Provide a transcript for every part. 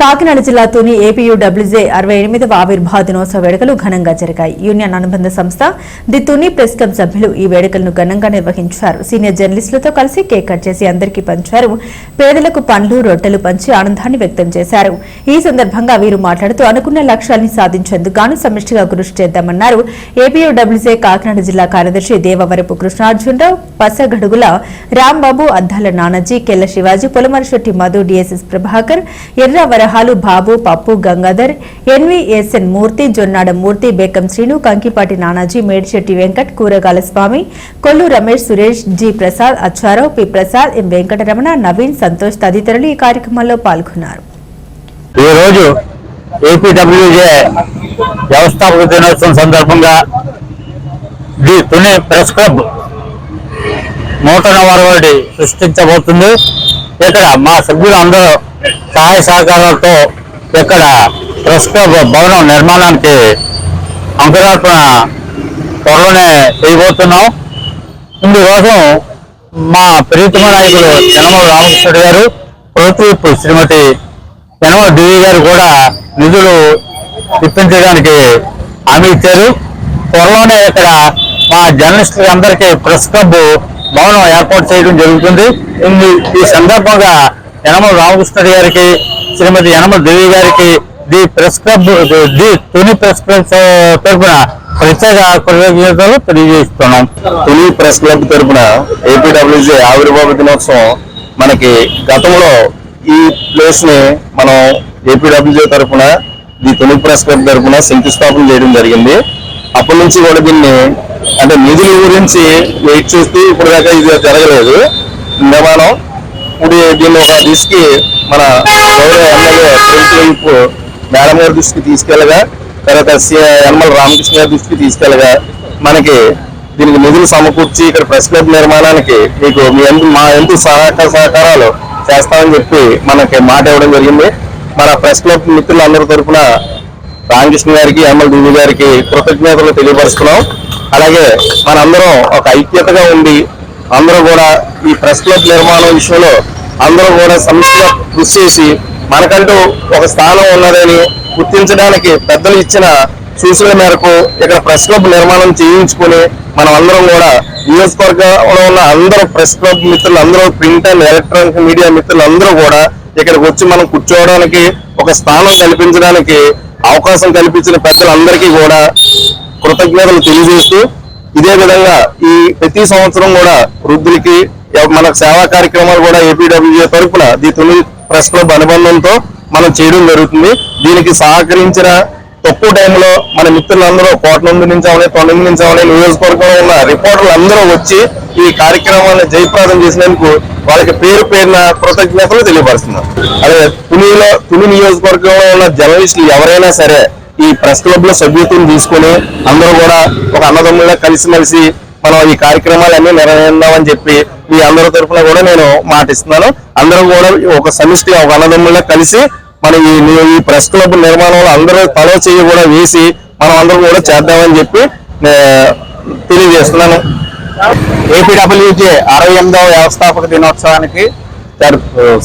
Kakinada జిల్లాతోని APUWJ అరవై ఎనిమిదవ ఆవిర్భావ దినోత్సవ వేడుకలు ఘనంగా జరిగాయి. యూనియన్ అనుబంధ సంస్థ ది తుని ప్రెస్ క్లబ్ సభ్యులు ఈ వేడుకలను ఘనంగా నిర్వహించారు. సీనియర్ జర్నలిస్టులతో కలిసి కేక్ కట్ చేసి అందరికీ పంచారు. పేదలకు పండ్లు రొట్టెలు పంచి ఆనందాన్ని వ్యక్తం చేశారు. ఈ సందర్భంగా వీరు మాట్లాడుతూ అనుకున్న లక్ష్యాన్ని సాధించేందుకు గాను సమిష్టిగా కృషి చేద్దామన్నారు. ఏపీయూడబ్ల్యూజే కాకినాడ జిల్లా కార్యదర్శి దేవవరపు కృష్ణార్జునరావు పసగడుగుల రాంబాబు అద్దాల నానాజీ కెల్ల శివాజీ పొలమరిశెట్టి మధు డిఎస్ఎస్ ప్రభాకర్ ఎర్రావర విగ్రహాలు Babu Pappu Gangadhar NVSN Murthy Jonnada Murthy Bekam Srinu Kankipati Nanaji Medisetti Venkat Kuragala Swamy Kollu Ramesh Suresh G Prasad Accharao P Prasad M Venkataramana Naveen Santosh తదితరులు ఈ కార్యక్రమంలో పాల్గొన్నారు. ఈ రోజు ఏపీడబ్ల్యూజే వ్యవస్థాపక దినోత్సవం సందర్భంగా ది తుని ప్రెస్ క్లబ్ నూతన వరవడి సృష్టించబోతుంది. ఇక్కడ మా సభ్యులు అందరూ సహాయ సహకారాలతో ఇక్కడ ప్రెస్ క్లబ్ భవనం నిర్మాణానికి అంకురార్పణ త్వరలోనే చేయబోతున్నాం. ఇందుకోసం మా ప్రీతమ నాయకులు యనమల రామకృష్ణుడు గారు ప్రభుత్వ శ్రీమతి యనమల డివి గారు కూడా నిధులు ఇప్పించడానికి హామీ ఇచ్చారు. త్వరలోనే ఇక్కడ మా జర్నలిస్టులు అందరికీ ప్రెస్ క్లబ్ భవనం ఏర్పాటు చేయడం జరుగుతుంది. ఈ సందర్భంగా యనమల రామకృష్ణ గారికి శ్రీమతి యనమల దేవి గారికి the press club the Tuni press club తరఫున ప్రత్యేక కృతజ్ఞతలు తెలియజేస్తున్నాం. తుని ప్రెస్ క్లబ్ తరపున ఏపీడబ్ల్యూజే ఆవిర్భావ దినోత్సవం మనకి గతంలో ఈ ప్లేస్ని మనం ఏపీడబ్ల్యూజే తరపున ది తుని ప్రెస్ క్లబ్ తరపున శంకుస్థాపన చేయడం జరిగింది. అప్పటి నుంచి కూడా దీన్ని అంటే నిధుల గురించి వెయిట్ చేస్తూ ఇప్పుడు దాకా ఇది జరగలేదు. నిర్మాణం ఇప్పుడు దీన్ని ఒక దృష్టికి మన గౌరవ ఎమ్మెల్యే ప్రభుత్వ మేడం గారి దృష్టికి తీసుకెళ్ళగా తర్వాత సి- యనమల రామకృష్ణ గారి దృష్టికి తీసుకెళ్ళగా మనకి దీనికి నిధులు సమకూర్చి ఇక్కడ ప్రెస్ క్లబ్ నిర్మాణానికి మీకు మీ ఎంత మా ఎంత సహకార సహకారాలు చేస్తామని చెప్పి మనకి మాట ఇవ్వడం జరిగింది. మన ప్రెస్ క్లబ్ మిత్రులందరి తరఫున రామకృష్ణ గారికి ఎమ్మెల్ డివి గారికి కృతజ్ఞతలు తెలియపరుస్తున్నాం. అలాగే మనందరం ఒక ఐక్యతగా ఉండి అందరూ కూడా ఈ ప్రెస్ క్లబ్ నిర్మాణం విషయంలో అందరూ కూడా సమస్యగా కృషి చేసి మనకంటూ ఒక స్థానం ఉన్నదని గుర్తించడానికి పెద్దలు ఇచ్చిన సూచనల మేరకు ఇక్కడ ప్రెస్ క్లబ్ నిర్మాణం చేయించుకుని మనం అందరం కూడా నియోజకవర్గంలో ఉన్న అందరూ ప్రెస్ క్లబ్ మిత్రులు అందరూ ప్రింట్ అండ్ ఎలక్ట్రానిక్ మీడియా మిత్రులు అందరూ కూడా ఇక్కడికి వచ్చి మనం కూర్చోవడానికి ఒక స్థానం కల్పించడానికి అవకాశం కల్పించిన పెద్దలందరికీ కూడా కృతజ్ఞతలు తెలియజేస్తూ ఇదే విధంగా ఈ ప్రతి సంవత్సరం కూడా వృద్ధులకి మన సేవా కార్యక్రమాలు కూడా ఏపీడబ్ల్యూఏ తరఫున ది తొలి ప్రెస్ క్లబ్ అనుబంధంతో మనం చేయడం జరుగుతుంది. దీనికి సహకరించిన తక్కువ టైంలో మన మిత్రులందరూ కోటనందు నుంచి అవనే తొండంగి నుంచి అవనే నియోజకవర్గంలో ఉన్న రిపోర్టర్లు అందరూ వచ్చి ఈ కార్యక్రమాన్ని జయప్రదం చేసినందుకు వాళ్ళకి పేరు పేరున కృతజ్ఞతలు తెలియపరుస్తున్నారు అదే తునిలో తుని నియోజకవర్గంలో ఉన్న జర్నలిస్టులు ఎవరైనా సరే ఈ ప్రెస్ క్లబ్లో సభ్యత్వం తీసుకుని అందరూ కూడా ఒక అన్నదమ్ముల కలిసిమెలిసి మనం ఈ కార్యక్రమాలన్నీ నిర్వహిద్దామని చెప్పి మీ అందరి తరఫున కూడా నేను మాటిస్తున్నాను. అందరూ కూడా ఒక సమిష్టి ఒక అన్నదమ్ముల కలిసి మనం ఈ ఈ ప్రెస్ క్లబ్ నిర్మాణంలో అందరూ తలో చేయి కూడా వేసి మనం అందరం కూడా చేద్దామని చెప్పి తెలియజేస్తున్నాను. ఏపీడబ్ల్యూజే అరవై ఎనిమిదవ వ్యవస్థాపక దినోత్సవానికి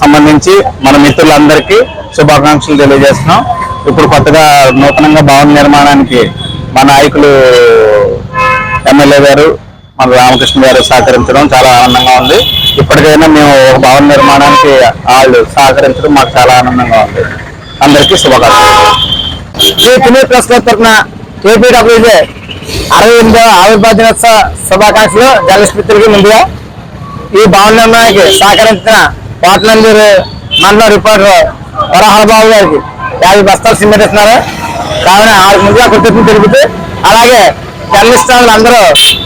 సంబంధించి మన మిత్రులందరికీ శుభాకాంక్షలు తెలియజేస్తున్నాం. ఇప్పుడు కొత్తగా నూతనంగా భవన నిర్మాణానికి మా నాయకులు ఎమ్మెల్యే గారు మన రామకృష్ణ గారు సహకరించడం చాలా ఆనందంగా ఉంది. ఇప్పటికైనా మేము ఒక భవన నిర్మాణానికి వాళ్ళు సహకరించడం మాకు చాలా ఆనందంగా ఉంది. అందరికీ శుభాకాంక్షలు. ఈ తుని ప్రెస్ క్లబ్ తరఫున ఏపీడబ్ల్యూజే అరవై ఎనిమిదవ ఆవిర్భావ దినోత్సవ శుభాకాంక్షలు జర్నలిస్ట్ ముందుగా ఈ భవన నిర్మాణానికి సహకరించిన పాటలందరూ మండల రిపోర్టర్ వరహాబాబు గారికి యాభై బస్తాలు సిమెంట్ ఇస్తున్నారు కావున ఆరు ముందుగా కృతజ్ఞత తెలుపుతూ అలాగే జర్నలిస్ట్ అందరూ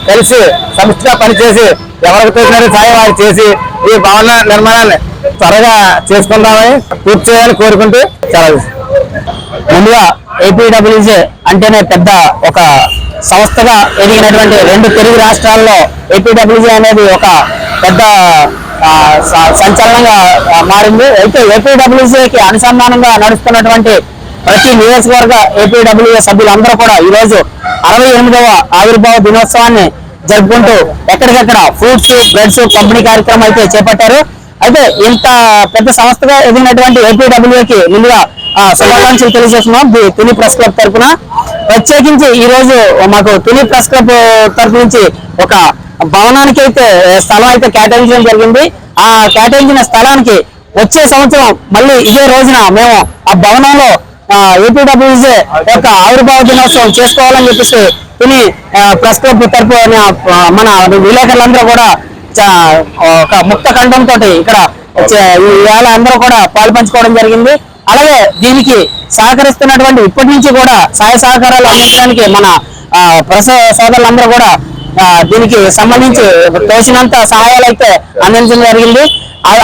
కలిసి సమిష్టిగా పనిచేసి ఎవరికి తోచినారో సాయం వారికి చేసి ఈ భవన నిర్మాణాన్ని త్వరగా చేసుకుందామని పూర్తి చేయాలని కోరుకుంటూ చాలా ముందుగా ఏపీడబ్ల్యూజే అంటేనే పెద్ద ఒక సంస్థగా ఎదిగినటువంటి రెండు తెలుగు రాష్ట్రాల్లో ఏపీడబ్ల్యూజే అనేది ఒక పెద్ద సంచలనంగా మారింది. అయితే ఏపీడబ్ల్యూసీకి అనుసంధానంగా నడుస్తున్నటువంటి ప్రతి నియోజకవర్గ ఏపీడబ్ల్యూఏ సభ్యులందరూ కూడా ఈ రోజు అరవై ఎనిమిదవ ఆవిర్భావ దినోత్సవాన్ని జరుపుకుంటూ ఎక్కడికెక్కడ ఫ్రూట్స్ బ్రెడ్స్ పంపిణీ కార్యక్రమం అయితే చేపట్టారు. అయితే ఇంత పెద్ద సంస్థగా ఎదిగినటువంటి ఏపీడబ్ల్యూకి ముందుగా శుభాకాంక్షలు తెలియజేస్తున్నాం. తుని ప్రెస్ క్లబ్ తరఫున. ప్రత్యేకించి ఈ రోజు మాకు తుని ప్రెస్ క్లబ్ తరఫు నుంచి ఒక భవనానికి అయితే స్థలం అయితే కేటాయించడం జరిగింది. ఆ కేటాయించిన స్థలానికి వచ్చే సంవత్సరం మళ్ళీ ఇదే రోజున మేము ఆ భవనంలో ఏపీడబ్ల్యూజే యొక్క ఆవిర్భావ దినోత్సవం చేసుకోవాలని చెప్పేసి తిని ప్రెస్ క్లబ్ తరపు మన విలేకరులందరూ కూడా ఒక ముక్త ఖండంతో ఇక్కడ చ- ఈ వేళ అందరూ కూడా పాలు పంచుకోవడం జరిగింది. అలాగే దీనికి సహకరిస్తున్నటువంటి ఇప్పటి నుంచి కూడా సహాయ సహకారాలు అందించడానికి మన ప్రసాద ప్రస సోదరులందరూ కూడా దీనికి సంబంధించి తోచినంత సహాయాలు అయితే అందించడం జరిగింది.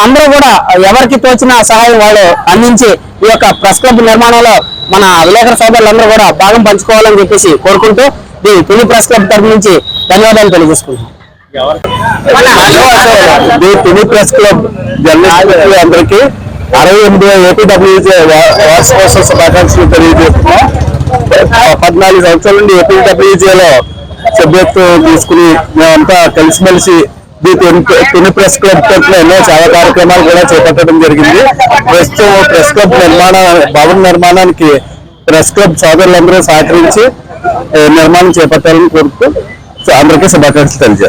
అందరూ కూడా ఎవరికి తోచిన సహాయం వాళ్ళు అందించి ఈ యొక్క ప్రెస్ క్లబ్ నిర్మాణంలో మన విలేకరు సోదరులందరూ కూడా భాగం పంచుకోవాలని చెప్పేసి కోరుకుంటూ ఈ తుని ప్రెస్ క్లబ్ తరఫు నుంచి ధన్యవాదాలు తెలియజేసుకుంటున్నాం. ది తుని ప్రెస్ క్లబ్ జర్నలిస్టులు అందరికీ అరవై ఎనిమిది ఏపీడబ్ల్యూజే వార్షికోత్సవ శుభాకాంక్షలు తెలియజేస్తున్నాం. పద్నాలుగు సంవత్సరాల నుండి ఏపీడబ్ల్యూజేలో సభ్యత్వం తీసుకుని మేమంతా కలిసిమెలిసి తుని- ప్రెస్ క్లబ్ తరఫున ఎన్నో సేవా కార్యక్రమాలు కూడా చేపట్టడం జరిగింది. ప్రస్తుతం ప్రెస్ క్లబ్ నిర్మాణ భవన నిర్మాణానికి ప్రెస్ క్లబ్ సోదరులందరూ సహకరించి నిర్మాణం చేపట్టాలని కోరుతూ అందరికీ శుభాకాంక్షలు తెలియజేస్తాం